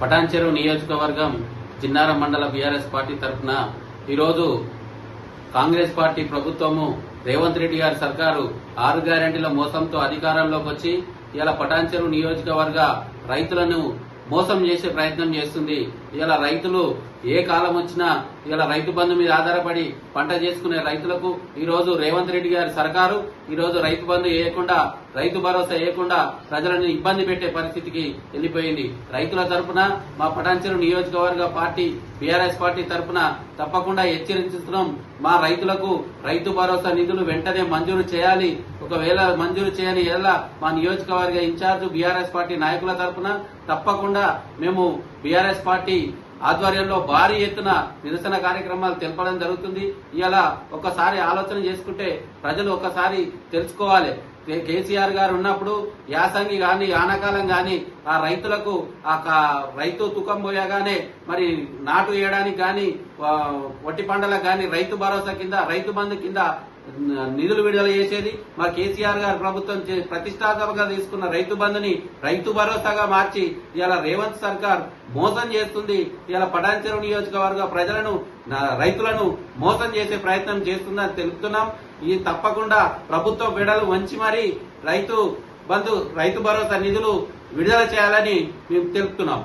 పటాన్చెరువు నియోజకవర్గం చిన్నారం మండల BRS party తరఫున ఈరోజు కాంగ్రెస్ పార్టీ ప్రభుత్వము రేవంత్ రెడ్డి గారి సర్కారు ఆరు గ్యారెంటీల మోసంతో అధికారంలోకి వచ్చి ఇలా పటాన్చెరువు నియోజకవర్గ రైతులను మోసం చేసే ప్రయత్నం చేస్తుంది. ఇలా రైతులు ఏ కాలం వచ్చినా ఇలా రైతు బంధు మీద ఆధారపడి పంట చేసుకునే రైతులకు ఈ రోజు రేవంత్ రెడ్డి గారి సర్కారు ఈ రోజు రైతు బంధు వేయకుండా రైతు భరోసా వేయకుండా ప్రజలను ఇబ్బంది పెట్టే పరిస్థితికి వెళ్ళిపోయింది. రైతుల తరపున మా పటాన్చెరు నియోజకవర్గ పార్టీ బీఆర్ఎస్ పార్టీ తరపున తప్పకుండా హెచ్చరిస్తున్నాం మా రైతులకు రైతు భరోసా నిధులు వెంటనే మంజూరు చేయాలి. ఒకవేళ మంజూరు చేయని ఎలా మా నియోజకవర్గ ఇన్ఛార్జ్ బీఆర్ఎస్ పార్టీ నాయకుల తరపున తప్పకుండా మేము బీఆర్ఎస్ పార్టీ ఆధ్వర్యంలో భారీ ఎత్తున నిరసన కార్యక్రమాలు తెలపడం జరుగుతుంది. ఇలా ఒక్కసారి ఆలోచన చేసుకుంటే ప్రజలు ఒక్కసారి తెలుసుకోవాలి. కేసీఆర్ గారు ఉన్నప్పుడు యాసంగి గాని ఆనకాలం గాని ఆ రైతులకు ఆ రైతు తుకం పోయగానే మరి నాటు వేయడానికి గాని వట్టి పంటలకు గాని రైతు భరోసా కింద రైతు బంధు కింద నిధులు విడుదల చేసేది. మా కేసీఆర్ గారు ప్రభుత్వం ప్రతిష్టాత్మకంగా తీసుకున్న రైతు బంధుని రైతు భరోసాగా మార్చి ఇలా రేవంత్ సర్కార్ మోసం చేస్తుంది. ఇలా పటాన్చెరు నియోజకవర్గ ప్రజలను రైతులను మోసం చేసే ప్రయత్నం చేస్తుందని తెలుపుతున్నాం. ఇది తప్పకుండా ప్రభుత్వ బిడలు వంచి మరి రైతు బంధు రైతు భరోసా నిధులు విడుదల చేయాలని మేము తెలుపుతున్నాం.